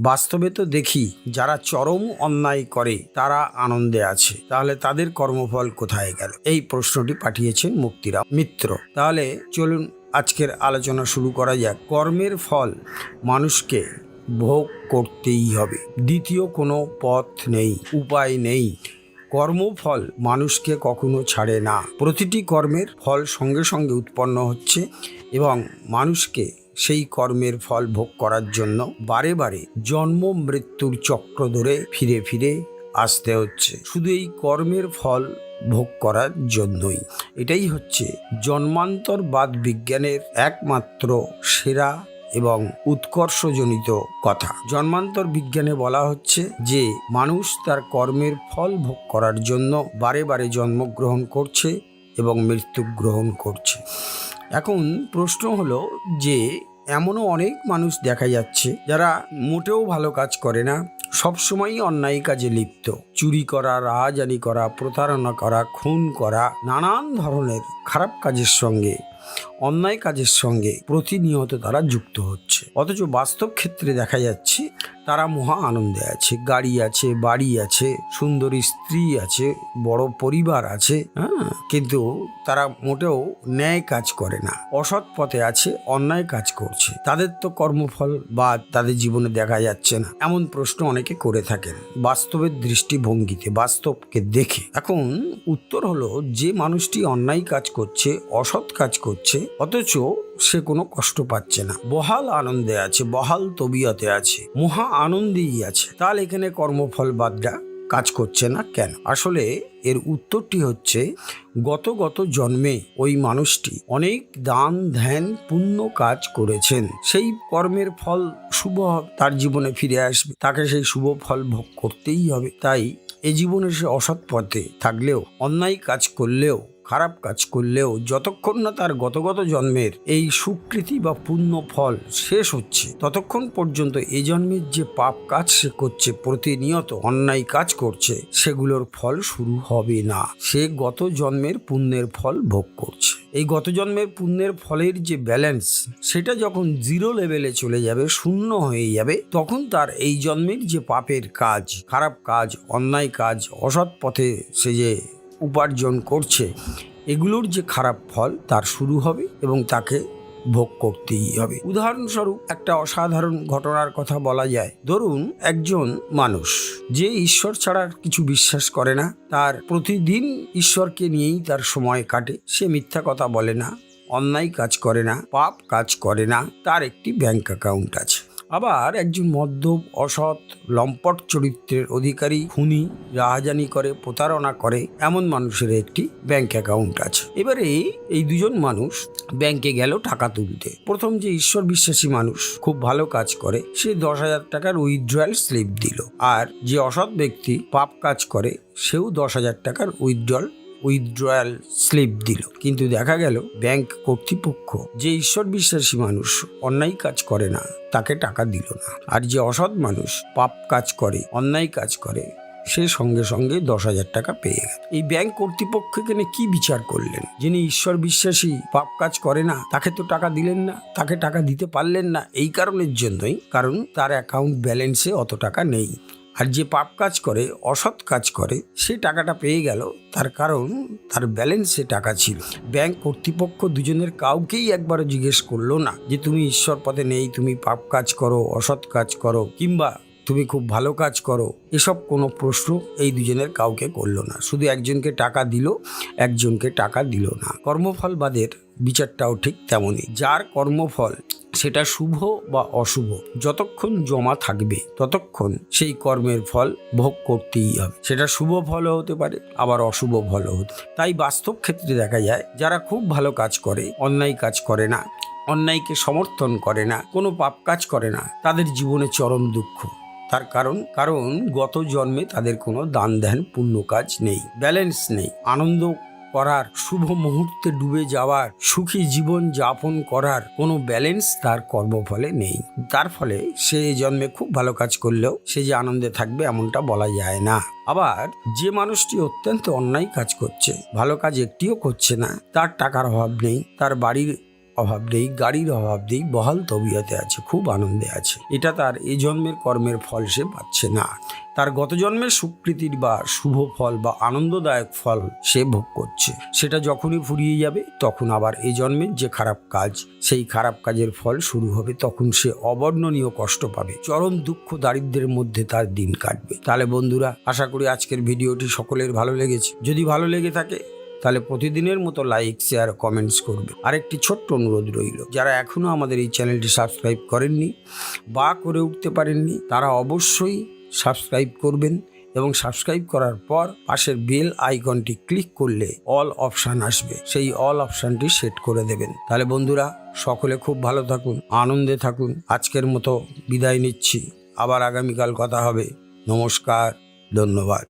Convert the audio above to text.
বাস্তবে তো দেখি যারা চরম অন্যায় করে, তারা আনন্দে আছে। তাহলে তাদের কর্মফল কোথায় গেল? এই প্রশ্নটি পাঠিয়েছেন মুক্তিরাম মিত্র। তাহলে চলুন আজকের আলোচনা শুরু করা যাক। কর্মের ফল মানুষকে ভোগ করতেই হবে। দ্বিতীয় কোনো পথ নেই, উপায় নেই। কর্মফল মানুষকে কখনো ছাড়ে না। প্রতিটি কর্মের ফল সঙ্গে সঙ্গে উৎপন্ন হচ্ছে এবং মানুষকে সেই কর্মের ফল ভোগ করার জন্য বারে বারে জন্ম মৃত্যুর চক্র ধরে ফিরে ফিরে আসতে হচ্ছে। শুধু এই কর্মের ফল ভোগ করার জন্যই। এটাই হচ্ছে জন্মান্তরবাদ বিজ্ঞানের একমাত্র সেরা এবং উৎকর্ষজনিত কথা। জন্মান্তর বিজ্ঞানে বলা হচ্ছে যে, মানুষ তার কর্মের ফল ভোগ করার জন্য বারে বারে জন্মগ্রহণ করছে এবং মৃত্যু গ্রহণ করছে। এখন প্রশ্ন হলো যে এমনও অনেক মানুষ দেখা যাচ্ছে যারা মোটেও ভালো কাজ করে না। সবসময়ই অন্যায় কাজে লিপ্ত। চুরি করা রাজানি করা, প্রতারণা করা, খুন করা, নানান ধরনের খারাপ কাজের সঙ্গে, অন্যায় কাজের সঙ্গে প্রতিনিয়ত তারা যুক্ত হচ্ছে। অথচ বাস্তব ক্ষেত্রে দেখা যাচ্ছে তারা মহা আনন্দে আছে। গাড়ি আছে, বাড়ি আছে, সুন্দরী স্ত্রী আছে, বড় পরিবার আছে হ্যাঁ? কিন্তু তারা মোটেও ন্যায় কাজ করে না। অসৎ পথে আছে, অন্যায় কাজ করছে। তাদের তো কর্মফল বা তাদের জীবনে দেখা যাচ্ছে না। এমন প্রশ্ন অনেকে করে থাকেন বাস্তবের দৃষ্টিভঙ্গিতে, বাস্তবকে দেখে। এখন উত্তর হলো, যে মানুষটি অন্যায় কাজ করছে, অসৎ কাজ করছে, অথচ সে কোনো কষ্ট পাচ্ছে না। বহাল আনন্দে আছে, বহাল তবিয়তে আছে, মহা আনন্দেই আছে। তাহলে এখানে কর্মফল বাদটা কাজ করছে না কেন? আসলে এর উত্তরটি হচ্ছে, গত গত জন্মে ওই মানুষটি অনেক দান, ধ্যান, পুণ্য কাজ করেছেন। সেই কর্মের ফল শুভ তার জীবনে ফিরে আসবে। তাকে সেই শুভ ফল ভোগ করতেই হবে। তাই এ জীবনে সে অসৎ পথে থাকলেও, অন্যায় কাজ করলেও খারাপ কাজ করলেও যতক্ষণ না তার গতগত জন্মের এই সুকৃতি বা পুণ্য ফল শেষ হচ্ছে, ততক্ষণ পর্যন্ত এই জন্মের যে পাপ কাজ সে করছে, প্রতিনিয়ত অন্যায় কাজ করছে, সেগুলোর ফল শুরু হবে না। সে গত জন্মের পুণ্যের ফল ভোগ করছে। এই গত জন্মের পুণ্যের ফলের যে ব্যালেন্স সেটা যখন জিরো লেভেলে চলে যাবে, শূন্য হয়ে যাবে, তখন তার এই জন্মের যে পাপের কাজ, খারাপ কাজ, অন্যায় কাজ, অসৎ পথে সে যে উপার্জন করছে, এগুলোর যে খারাপ ফল তার শুরু হবে এবং তাকে ভোগ করতেই হবে। উদাহরণস্বরূপ একটা অসাধারণ ঘটনার কথা বলা যায়। ধরুন একজন মানুষ, যে ঈশ্বর ছাড়া কিছু বিশ্বাস করে না, তার প্রতিদিন ঈশ্বরকে নিয়েই তার সময় কাটে। সে মিথ্যা কথা বলে না, অন্যায় কাজ করে না, পাপ কাজ করে না, তার একটি ব্যাংক অ্যাকাউন্ট আছে। আবার একজন মদ্যপ, অসৎ, লম্পট চরিত্রের অধিকারী খুনি রাহাজানি করে, প্রতারণা করে এমন মানুষের একটি ব্যাংক অ্যাকাউন্ট আছে। এবারে এই দুজন মানুষ ব্যাংকে গেল টাকা তুলতে। প্রথম যে ঈশ্বর বিশ্বাসী মানুষ খুব ভালো কাজ করে, সে দশ হাজার টাকার উইথড্রয়াল স্লিপ দিল। আর যে অসৎ ব্যক্তি পাপ কাজ করে, সেও দশ হাজার টাকার উইথড্রয়াল উইথড্রয়াল স্লিপ দিল। কিন্তু দেখা গেল ব্যাংক কর্তৃপক্ষ যে ঈশ্বর বিশ্বাসী মানুষ, অন্যায় কাজ করে না, তাকে টাকা দিল না। আর যে অসৎ মানুষ, পাপ কাজ করে, অন্যায় কাজ করে, সে সঙ্গে সঙ্গে দশ হাজার টাকা পেয়ে গেল। এই ব্যাংক কর্তৃপক্ষ এখানে কি বিচার করলেন? যিনি ঈশ্বর বিশ্বাসী, পাপ কাজ করে না, তাকে তো টাকা দিলেন না, তাকে টাকা দিতে পারলেন না, এই কারণের জন্যই, কারণ তার অ্যাকাউন্ট ব্যালেন্সে অত টাকা নেই। আর যে পাপ কাজ করে, অসৎ কাজ করে, সে টাকাটা পেয়ে গেল। তার কারণ, তার ব্যালেন্সে টাকা ছিল। ব্যাংক কর্তৃপক্ষ দুজনের কাউকেই একবারও জিজ্ঞেস করল না যে, তুমি ঈশ্বর পথে নেই, তুমি পাপ কাজ করো, অসৎ কাজ করো, কিংবা তুমি খুব ভালো কাজ করো? এসব কোনো প্রশ্ন এই দুজনের কাউকে করল না। শুধু একজনকে টাকা দিল, একজনকে টাকা দিল না। কর্মফলবাদের বিচারটাও ঠিক তেমনই। যার কর্মফল সেটা শুভ বা অশুভ, যতক্ষণ জমা থাকবে ততক্ষণ সেই কর্মের ফল ভোগ করতেই হবে সেটা শুভ ফলও হতে পারে, আবার অশুভ ফলও হতে। তাই বাস্তব ক্ষেত্রে দেখা যায়, যারা খুব ভালো কাজ করে, অন্যায় কাজ করে না, অন্যায়কে সমর্থন করে না, কোনো পাপ কাজ করে না, তাদের জীবনে চরম দুঃখ তার কারণ কারণ গত জন্মে তাদের কোনো দান ধ্যান পুণ্য কাজ নেই, ব্যালেন্স নেই, আনন্দ করার, শুভ মুহূর্তে ডুবে যাওয়ার, সুখী জীবন যাপন করার কোনো ব্যালেন্স তার কর্মফলে নেই। তার ফলে সে জন্মে খুব ভালো কাজ করলেও সে যে আনন্দে থাকবে এমনটা বলা যায় না। আবার যে মানুষটি অত্যন্ত অন্যায় কাজ করছে, ভালো কাজ একটিও করছে না, তার টাকার অভাব নেই, তার বাড়ির অভাব নেই, গাড়ির অভাব নেই, বহাল তবিয়তে আছে, খুব আনন্দে আছে। এটা তার এ জন্মের কর্মের ফল সে পাচ্ছে না। তার গত জন্মের সুকৃতির বা শুভ ফল বা আনন্দদায়ক ফল সে ভোগ করছে। সেটা যখনই ফুরিয়ে যাবে, তখন আবার এই জন্মের যে খারাপ কাজ, সেই খারাপ কাজের ফল শুরু হবে, তখন সে অবর্ণনীয় কষ্ট পাবে। চরম দুঃখ দারিদ্রের মধ্যে তার দিন কাটবে। তাহলে বন্ধুরা, আশা করি আজকের ভিডিওটি সকলের ভালো লেগেছে। যদি ভালো লেগে থাকে তাহলে প্রতিদিনের মতো লাইক শেয়ার কমেন্টস করবে। আরেকটি ছোট্ট অনুরোধ রইল, যারা এখনও আমাদের এই চ্যানেলটি সাবস্ক্রাইব করেননি বা করে উঠতে পারেননি, তারা অবশ্যই সাবস্ক্রাইব করবেন এবং সাবস্ক্রাইব করার পর পাশের বেল আইকনটি ক্লিক করলে অল অপশান আসবে। সেই অল অপশানটি সেট করে দেবেন। তাহলে বন্ধুরা, সকলে খুব ভালো থাকুন, আনন্দে থাকুন। আজকের মতো বিদায় নিচ্ছি। আবার আগামীকাল কথা হবে। নমস্কার, ধন্যবাদ।